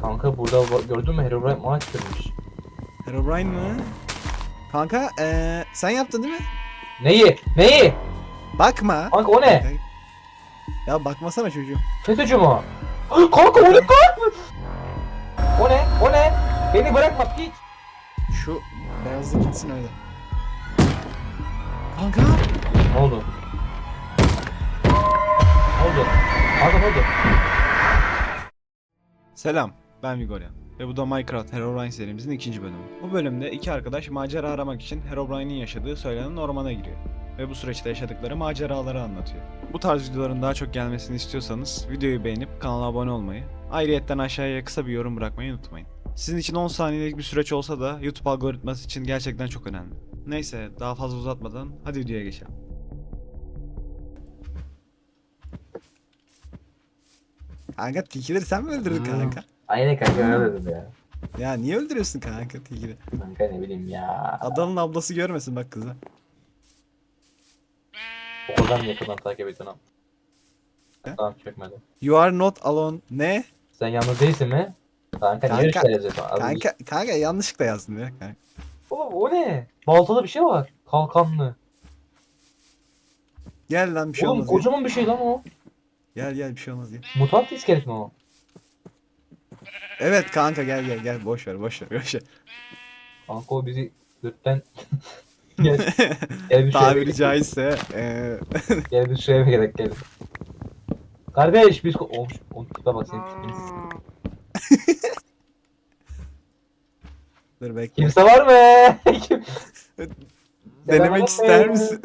Kanka burada gördün mü Herobrine maç kırmış. Herobrine mı? Kanka eee sen yaptın değil mi? Neyi? Neyi? Bakma. Kanka o ne? Ya bakmasana çocuğum. FETÖ'cü mü o? Kanka o ne kanka? O ne? O ne? Beni bırakma piç. Şu beyazlık gitsin öyle. Kanka. Ne oldu? Ne oldu? Kanka ne oldu? Selam, ben Vigoryan ve bu da Minecraft Herobrine serimizin ikinci bölümü. Bu bölümde iki arkadaş macera aramak için Herobrine'in yaşadığı söylenen ormana giriyor. Ve bu süreçte yaşadıkları maceraları anlatıyor. Bu tarz videoların daha çok gelmesini istiyorsanız videoyu beğenip kanala abone olmayı, ayrıyetten aşağıya kısa bir yorum bırakmayı unutmayın. Sizin için 10 saniyelik bir süreç olsa da YouTube algoritması için gerçekten çok önemli. Neyse daha fazla uzatmadan hadi videoya geçelim. Kanka tilkileri sen mi öldürdün kanka? Aynen kanka öyle dedim ya. Ya niye öldürüyorsun kanka tilkileri? Kanka ne bileyim ya. Adanın ablası görmesin bak kızı. Oradan yakından takip et onu. He? Tamam çökmedi. You are not alone. Ne? Sen yalnız değilsin mi? Kanka, niye Kanka- öyle yazıyorsun? Az önce- Kanka, kanka yanlışlıkla yazdın ya kanka. Oğlum o ne? Baltalı bir şey var. Kalkanlı. Gel lan bir şey Oğlum olmaz. Gel. kocaman bir şey lan o. gel gel bir şey olmaz gel. Mutant iskelet mi o? Evet kanka gel gel gel boş ver boş ver boş ver. Kanka o bizi götten... gel, gel bir Tabiri bir- caizse eee Gel bir bir gerek gel. Kardeş biz... ko- oğlum tipe bak senin tipin. dur bekle. Kimse var mı? Kim? Denemek ister misin?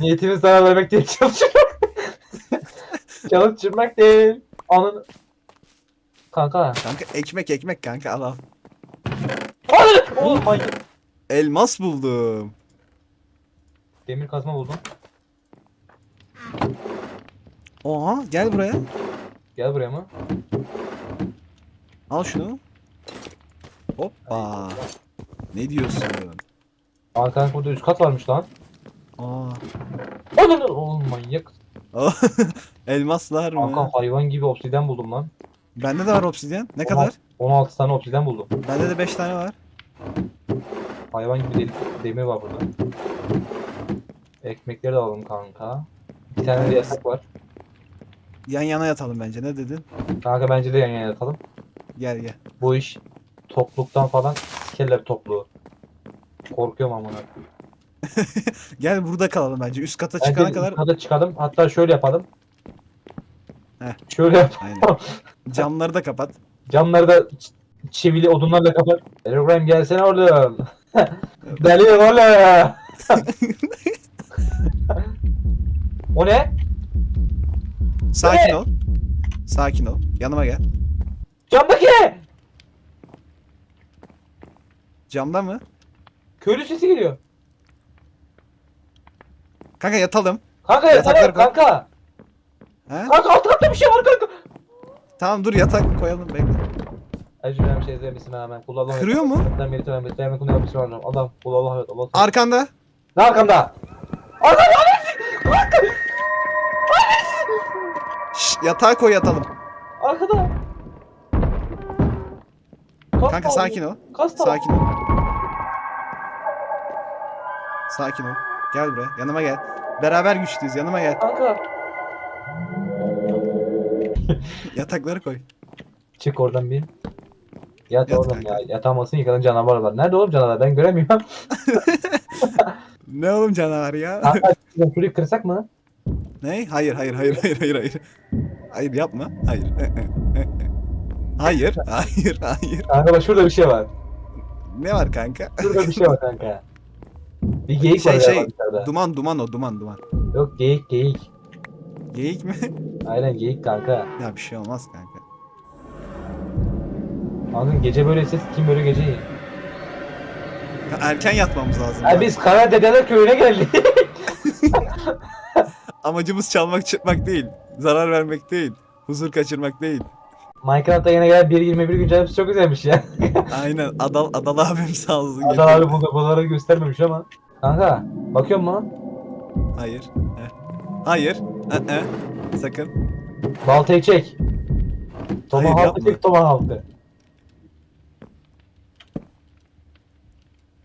Niyetimiz zarar vermek değil çalışmak. Çalışmak değil. Anın... Kanka. Kanka ekmek ekmek kanka al al. Hayır! Oğlum manyak. Elmas buldum. Demir kazma buldum. Oha gel buraya. Gel buraya mı? Al şunu. Hoppa. Ne diyorsun? Kanka burada üst kat varmış lan. Aa. Oğlum manyak. Elmaslar mı? Kanka hayvan gibi obsidyen buldum lan. Bende de var obsidyen. Ne kadar? 16 tane obsidyen buldum. Bende de 5 tane var. Hayvan gibi delik, demir var burada. Ekmekleri de alalım kanka. Bir tane de yasak var. Yan yana yatalım bence. Ne dedin? Kanka bence de yan yana yatalım. Gel gel. Bu iş topluluktan falan sikerler topluğu. Korkuyorum amına. Gel burada kalalım bence. Üst kata Bence çıkana kadar. Hadi çıkalım. Hatta şöyle yapalım. Heh. Şöyle yap. Aynen. Camları da kapat. Camları da ç- çivili odunlarla kapat. Telegram gelsene oğlum. Deli oğlum. o ne? Sakin ol. Sakin ol. Yanıma gel. Camdaki! Camda mı? Köylü sesi geliyor. Kanka yatalım. Kanka Yatakları yatalım koy. kanka. He? Kanka alt katta bir şey var kanka. Tamam dur yatak koyalım bekle. Ecrüben bir şey izlemişsin hemen. Kul Allah. Kırıyor mu? Ben beri tamam. Ben hemen kullanmak istiyorum. Allah. Kul Allah. Evet. Allah. Arkanda. Ne arkamda? Arkam Şş, yatağa koy yatalım. Arkada. Kas Kanka sakin ol. Kas Sakin ol. Sakin ol. Gel buraya. Yanıma gel. Beraber güçlüyüz. Yanıma gel. Kanka. Yatakları koy. Çık oradan bir. Yat, Yat oğlum kanka. ya. Yatamazsın yıkanın canavar var. Nerede oğlum canavar? Ben göremiyorum. Ne oğlum canavar ya? Kanka şurayı kırsak mı? ne? Hayır hayır hayır hayır hayır hayır. Hayır yapma. Hayır. Hayır. Hayır. Hayır. Kanka bak şurada bir şey var. Ne var kanka? Şurada bir şey var kanka. Bir geyik Şey, var şey, galiba dışarıda. Duman duman o duman duman. Yok geyik geyik. Geyik mi? Aynen geyik kanka. ya bir şey olmaz kanka. Kanka gece böyle ses kim böyle gece yiyin? Erken yatmamız lazım. Ha ya. biz Kara Dedeler Köyü'ne geldik. Amacımız çalmak çıkmak değil. Zarar vermek değil. Huzur kaçırmak değil. Minecraft'ta yine gelen 1.21 güncellemesi çok güzelmiş ya. Aynen Adal Adal abim sağ olsun. Adam getirdi. abi bu bunları göstermemiş ama. Kanka bakıyor musun? Hayır. Heh. Hayır. Ee, Sakın. Baltayı çek. Tomahawk'ı yapma. çek Tomahawk'ı.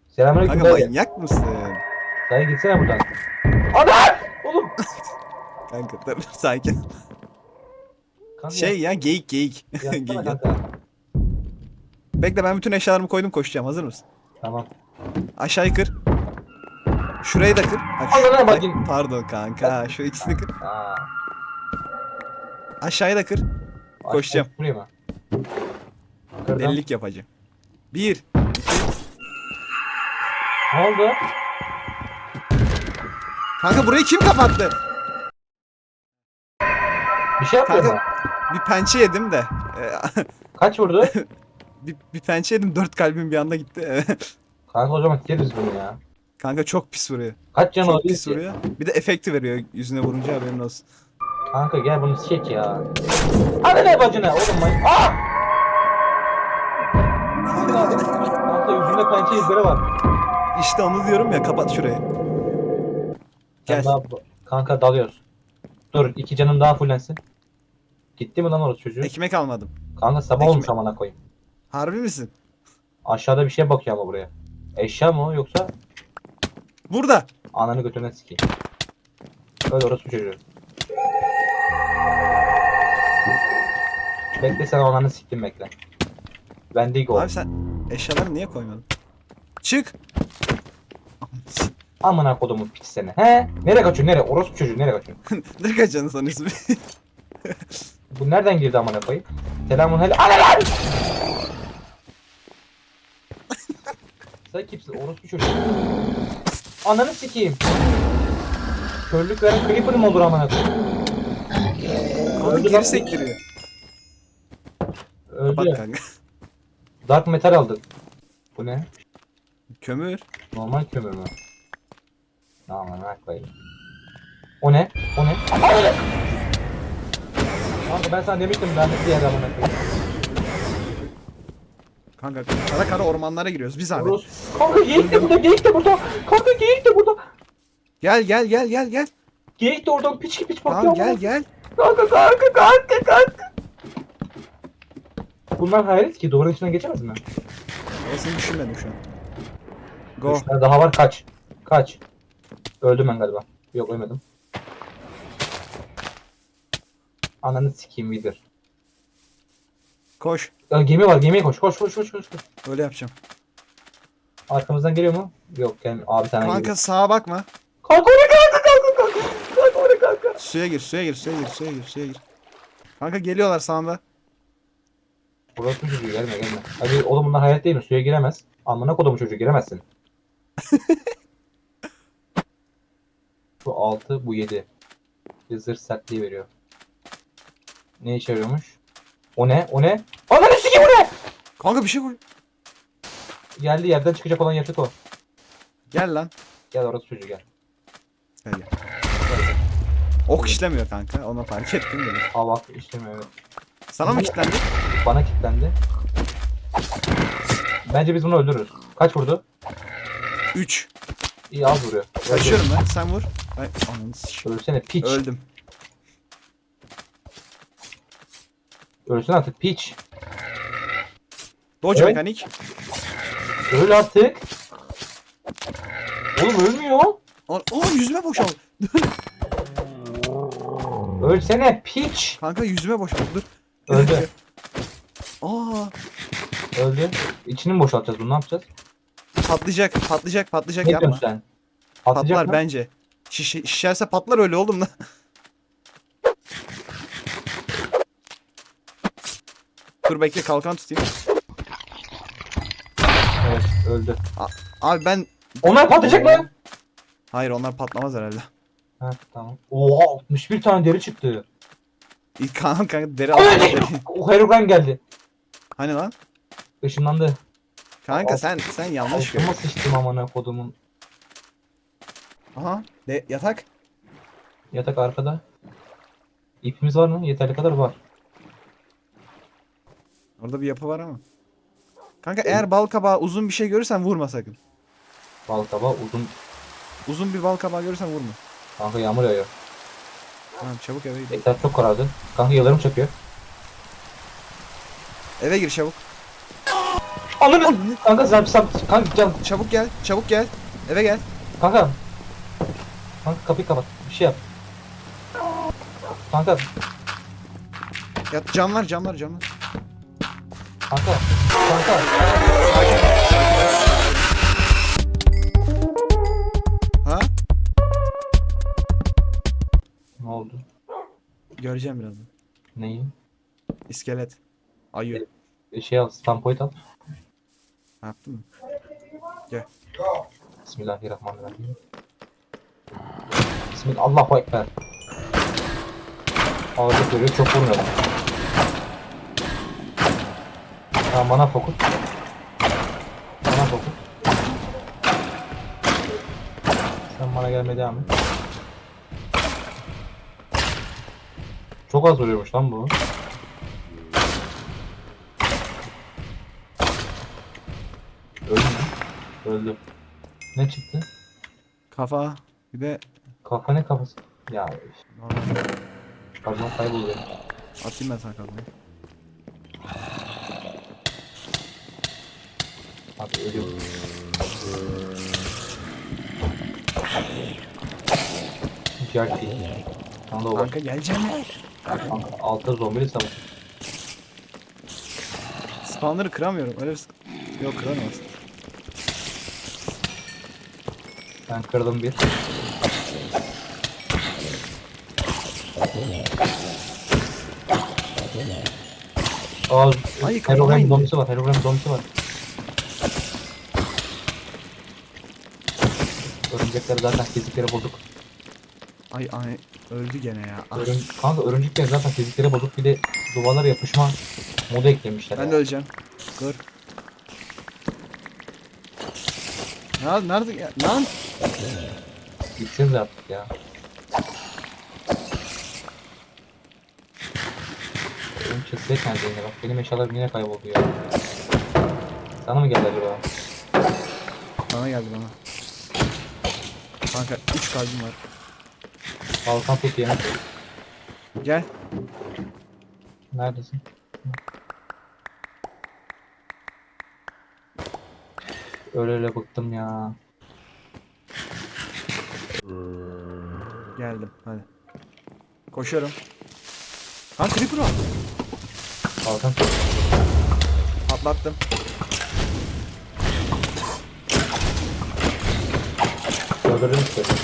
Selamünaleyküm Kanka dayı. manyak mısın? Dayı gitsene buradan. Ana! Oğlum. Kanka dur sakin. Kanka, Şey ya geyik geyik. yatsana Geyik, kanka. Bekle ben bütün eşyalarımı koydum koşacağım hazır mısın? Tamam. Aşağıyı kır. Şurayı da kır. Ha, şu- Allah'ına Ay, bakayım. Pardon kanka şu ikisini kır. Aa. Aşağıyı da kır. Koşacağım. Buraya mı? Kırdım. Delilik yapacağım. Bir. Ne oldu? Kanka burayı kim kapattı? Bir şey yapıyor Kanka- mu? Bir pençe yedim de. Ee, Kaç vurdu? bir, bir pençe yedim dört kalbim bir anda gitti. Kanka o zaman yeriz bunu ya. Kanka çok pis vuruyor. Kaç can Çok pis ki? vuruyor. Bir de efekti veriyor yüzüne vurunca haberin olsun. Kanka gel bunu çek ya. Hadi ne bacına oğlum man. Aa! Kanka, kanka yüzünde pençe izleri var. İşte onu diyorum ya kapat şurayı. Gel. kanka dalıyoruz. Dur iki canım daha fullensin. Gitti mi lan orası çocuğu? Ekmek almadım. Kanka sabah Ekmek- olmuş amına koyayım. Harbi misin? Aşağıda bir şey bakıyor ama buraya. Eşya mı o yoksa Burada. ananı götüne sikeyim. Öyle orası çocuğu. Bekle sen ananı siktim bekle. Ben değil. Abi sen eşyaları niye koymadın? Çık. Amına kodumun piç seni. He? Nereye kaçıyorsun? Nereye? Orospu çocuğu nereye kaçıyorsun? ne kaçacaksın sanıyorsun? Bu nereden girdi amına koyayım? Selamun hele. Ana lan! Sen kimsin? Orospu çocuğu. Ananı sikeyim. Körlük veren creeper mı olur amına koyayım? Öldü geri sektiriyor. Öldü. Kapat kanka. Dark metal aldık. Bu ne? Kömür. Normal kömür mü? Aman ne koyayım. O ne? O ne? Kanka ben sana demiştim ben bir yere amına koyayım. Kanka kara kara ormanlara giriyoruz biz abi. Oros. Kanka geyik de burada, geyik de burada. Kanka geyik de burada. Gel gel gel gel gel. Geyik de oradan piç piç bakıyor. Tamam gel gel. Kanka kanka kanka kanka. Bunlar hayret ki duvarın içinden geçemez mi? Orasını düşünmedim şu an. Go. Üç tane daha var kaç. Kaç. Öldüm ben galiba. Yok ölmedim. Ananı sikeyim Wither. Koş. Ya, gemi var gemiye koş koş koş koş koş. koş. Öyle yapacağım. Arkamızdan geliyor mu? Yok gel abi sen Kanka geliyor. sağa bakma. Kanka oraya kanka kanka kanka. Kanka oraya kanka. Suya gir suya gir suya gir suya gir suya gir. Kanka geliyorlar sağında. Burası çocuğu gelme gelme. Hadi oğlum bunlar hayat değil mi? Suya giremez. Amına kodumu çocuğu giremezsin. Bu 6 bu 7. Bir zırh sertliği veriyor. Ne işe yarıyormuş? O ne? O ne? Ananı sikeyim o ne? Kanka bir şey koy. Geldi yerden çıkacak olan yaratık o. Gel lan. Gel orası çocuğu gel. Gel gel. Ok işlemiyor kanka. Onu fark ettim de. Aa bak işlemiyor evet. Sana mı kilitlendi? Bana kilitlendi. Bence biz bunu öldürürüz. Kaç vurdu? 3. İyi az vuruyor. Öldü. Kaçıyorum ben. Sen vur. Ay ananı s- Ölsene piç. Öldüm. Ölsün artık piç. Dodge Evet. mekanik. Öl artık. Oğlum ölmüyor. Oğlum yüzüme boşaldı. Ölsene piç. Kanka yüzüme boşaldı. Dur. Öldü. Aa, Öldü. İçini mi boşaltacağız bunu ne yapacağız? patlayacak, patlayacak, patlayacak Ne yapma. diyorsun sen? Atlayacak Patlar mı? bence. Şiş şişerse patlar öyle oğlum lan. Dur bekle kalkan tutayım. Evet öldü. Abi ben... Onlar patlayacak mı? Hayır onlar patlamaz herhalde. Ha tamam. Oha 61 tane deri çıktı. İlk kanka kanka deri aldı. O Herobrine geldi. hani lan? Işınlandı. Kanka Aa, sen sen yanlış Altıma gör. sıçtım amına kodumun. Aha. De yatak. Yatak arkada. İpimiz var mı? Yeterli kadar var. Orada bir yapı var ama. Kanka eğer bal kabağı uzun bir şey görürsen vurma sakın. Bal kaba uzun. Uzun bir bal kabağı görürsen vurma. Kanka yağmur yağıyor. Tamam çabuk eve gidelim. Etraf çok karardı. Kanka yıldırım çakıyor. Eve gir çabuk. Ananı. Kanka sen sen kanka can Çabuk gel. Çabuk gel. Eve gel. kanka. Kanka kapıyı kapat. Bir şey yap. Kanka Ya cam var cam var cam var. Kanka kanka. Ha? Ne oldu? Göreceğim birazdan. Neyi? İskelet. Ayı. Bir şey al. Stampoid al. Yaptın mı? Bismillahirrahmanirrahim. Bismillah. Allahu Ekber. Ağırlık görüyor. Çok vurmuyor. Tamam bana fokus. Bana fokus. Sen bana gelmeye devam et. Çok az vuruyormuş lan bu. Öldü mü? Öldü. Ne çıktı? Kafa. Bir de Kafa ne kafası? Ya normal. kazma kayboluyor. Atayım ben sana kafayı. Ölüyor. Jerky. Sana da o var. Kanka geleceğim mi? Kanka, Altta zombili savaş. Spawner'ı kıramıyorum. Öyle bir sık- Yok kıramazsın. Ben kırdım bir. Aa, Ay, kafama Herobrine indi. zombisi var. Herobrine zombisi var. Örümcekleri zaten fizikleri bozuk. Ay ay öldü gene ya. Ah, Örüm, kanka örümcekler zaten fizikleri bozuk. Bir de duvarlara yapışma modu eklemişler. ben ya. de öleceğim. Dur. Ya nerede ya? Lan Gitsiniz artık ya. Benim çatıya kendine bak. Benim eşyalarım yine kayboldu ya. Sana mı geldi acaba? bana geldi bana. Kanka 3 kalbim var. Balkan tut yemek. Gel. Neredesin? Öyle öyle bıktım ya. Geldim hadi. Koşuyorum. Ha creeper var. Balkan tut. Atlattım. Öldürdüm istedim.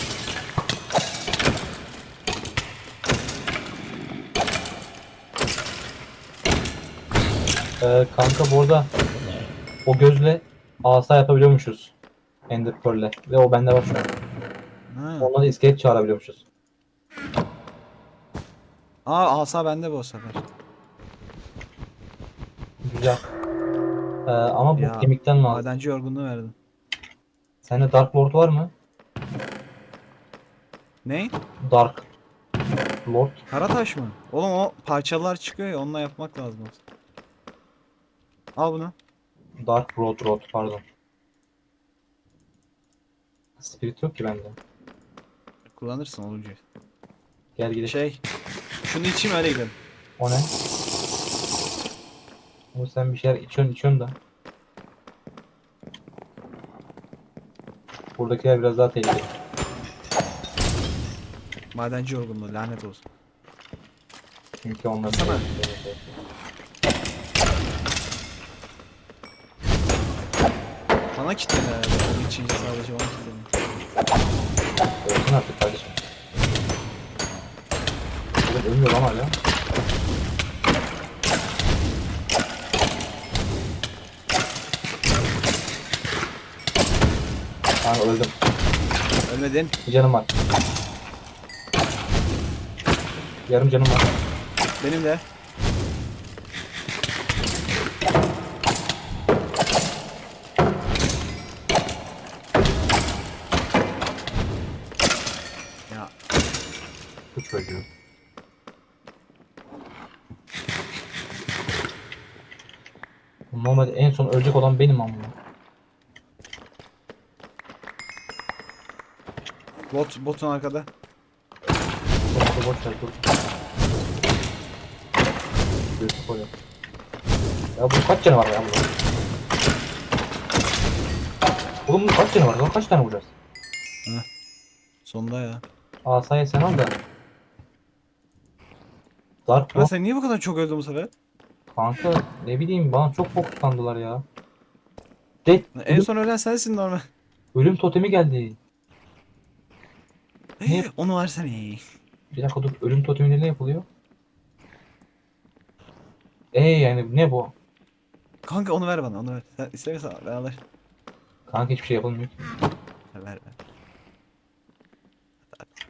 Ee, kanka bu arada o gözle asa yapabiliyormuşuz. Ender Pearl'le. Ve o bende var şu an. Ha. Onunla da iskelet çağırabiliyormuşuz. Aa asa bende bu sefer. Güzel. Ee, ama bu Ya, kemikten lazım. Madenci yorgunluğu verdim. Sende Dark Lord var mı? Ne? Dark Lord. Kara taş mı? Oğlum o parçalar çıkıyor ya onunla yapmak lazım. Al bunu. Dark Road Road pardon. Spirit yok ki bende. Kullanırsın olunca. Gel gidelim. Şey. Şunu içeyim öyle gidelim. O ne? Ama sen bir şeyler içiyorsun içiyorsun da. Buradakiler biraz daha tehlikeli. Madenci yorgunluğu lanet olsun. Çünkü onlar... Sana. Bana kitledi herhalde. Onun için sadece bana kitledi. Ölsün artık kardeşim. Evet ölmüyor lan hala. Kanka öldüm. Ölmedin. Bir canım var. Yarım canım var. Benim de. Ya Bu çocuğu. Normalde en son ölecek olan benim ama. bot botun arkada. Boş ver dur. Gözü koyuyor. Ya bu kaç canı var ya bunun? Oğlum kaç canı var lan? Kaç tane vuracağız? Sonunda ya. Asayı sen al da. Dark bu. sen niye bu kadar çok öldün bu sefer? Kanka ne bileyim bana çok fokuslandılar ya. De En son ölen sensin normal. ölüm totemi geldi. Ne? Onu versene. Bir dakika dur ölüm totemi ne yapılıyor? Ee yani ne bu? Kanka onu ver bana onu ver. Sen istemiyorsan ben alır. Kanka hiçbir şey yapılmıyor. Ver ver. ver.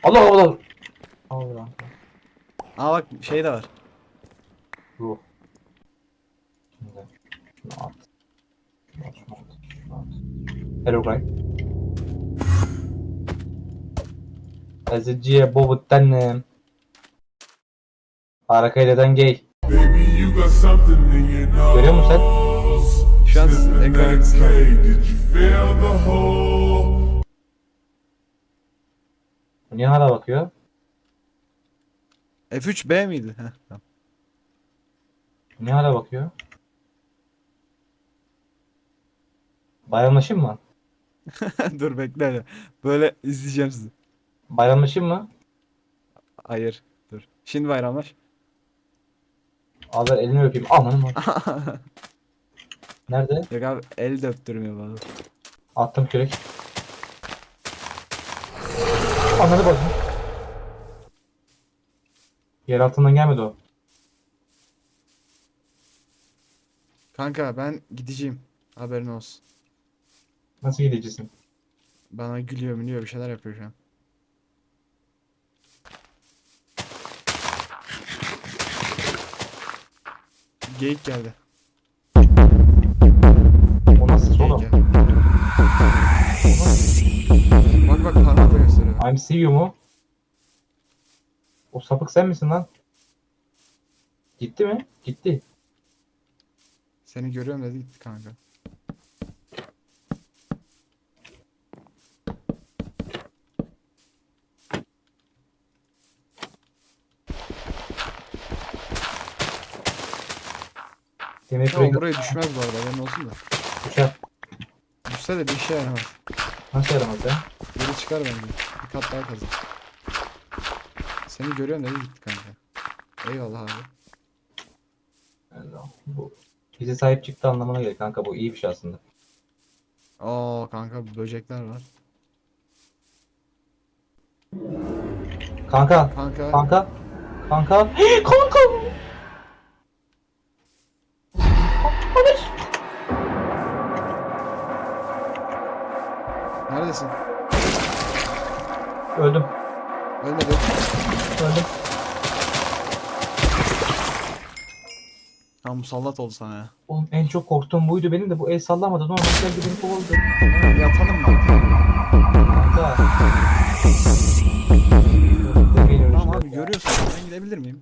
Allah Allah Allah. Allah. Aa bak şey de var. Ruh. Şimdi şunu at. Şunu at, şunu at, şunu at. Hello Brian. Eziciye bobu tanem. Harika deden gay. Görüyor musun sen? Şu an ekran? Niye hala bakıyor? F3B miydi? Heh, tamam. Niye hala bakıyor? Bayramlaşayım mı? Dur bekle. Böyle izleyeceğim sizi. Bayramlaşayım mı? Hayır. Dur. Şimdi bayramlaş. Ver elini öpeyim. Amanın var. Nerede? Yok abi el de öptürmüyor bana. Attım kürek. Ananı bakayım. Yer altından gelmedi o. Kanka ben gideceğim. Haberin olsun. Nasıl gideceksin? Bana gülüyor mülüyor bir şeyler yapıyor şu an. Geyik geldi. O nasıl Geyik oğlum? geldi. Bak bak parmakla gösteriyor. I'm see you mu? O sapık sen misin lan? Gitti mi? Gitti. Seni görüyorum dedi gitti kanka. Ya o kürek buraya düşmez bu arada haberin olsun da. uçar. Düşse de bir işe yaramaz. Nasıl yaramaz ya? Geri çıkar bence. Bir kat daha kazın. Seni görüyorum dedi gitti kanka. Eyvallah abi. Allah, Bu bize sahip çıktı anlamına gelir kanka bu iyi bir şey aslında. Oo kanka böcekler var. Kanka, Kanka kanka, kanka, kanka. Neredesin? Öldüm, Ölmedi. öldüm. Tam musallat oldu sana ya. Oğlum en çok korktuğum buydu benim de bu el sallamadı. Normal geldi beni kovaladı. Yatalım mı? Öyle Tamam abi ya. görüyorsun. Ben gidebilir miyim?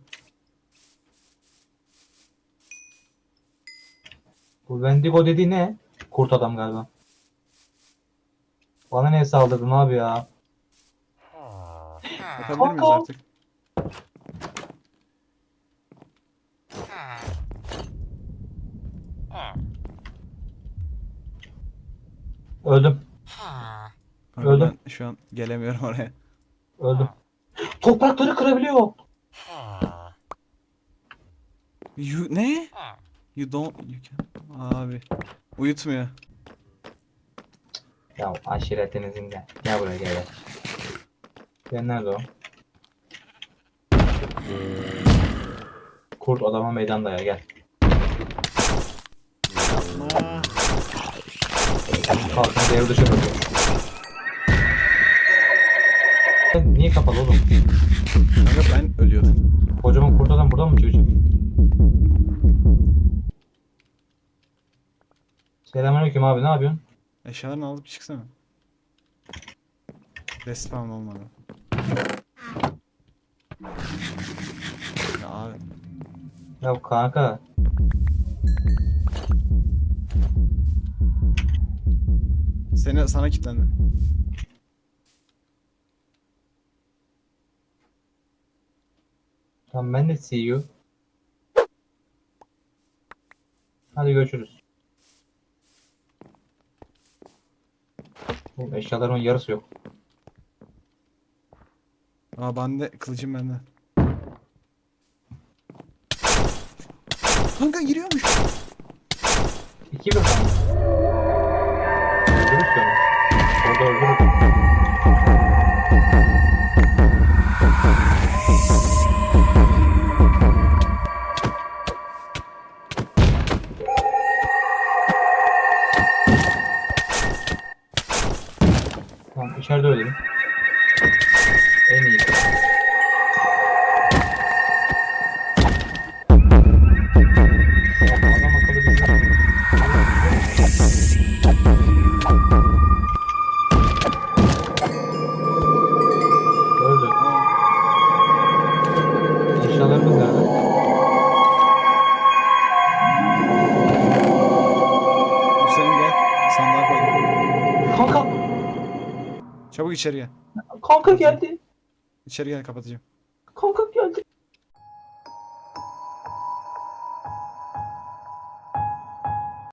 Bu Wendigo dediği ne? Kurt adam galiba. Bana ne saldırdın abi ya? Yapabilir miyiz Kanka. artık? Öldüm, Kanka Öldüm. Ben şu an gelemiyorum oraya. öldüm. Toprakları kırabiliyor. You ne? You don't you can. Abi. Uyutmuyor. Ya aşiretinizin gel. Gel buraya gel gel. Gel nerede o? Kurt adama meydanda ya gel. Aa. Kalkın devre dışı bırakıyor. Niye kapalı oğlum? Kanka ben ölüyordum. Kocaman kurt adam buradan mı çıkacak? Selamünaleyküm abi ne yapıyorsun? Eşyalarını alıp çıksana. Respawn olmadı. Ya abi. Ya kanka Seni sana kilitlendi. tamam ben de you. Hadi görüşürüz. Oğlum eşyalarımın yarısı yok. Aa bende kılıcım bende. Kanka giriyormuş. İki bir tane. Koy. Kanka! Çabuk içeri gel. Kanka geldi. İçeri gel kapatacağım.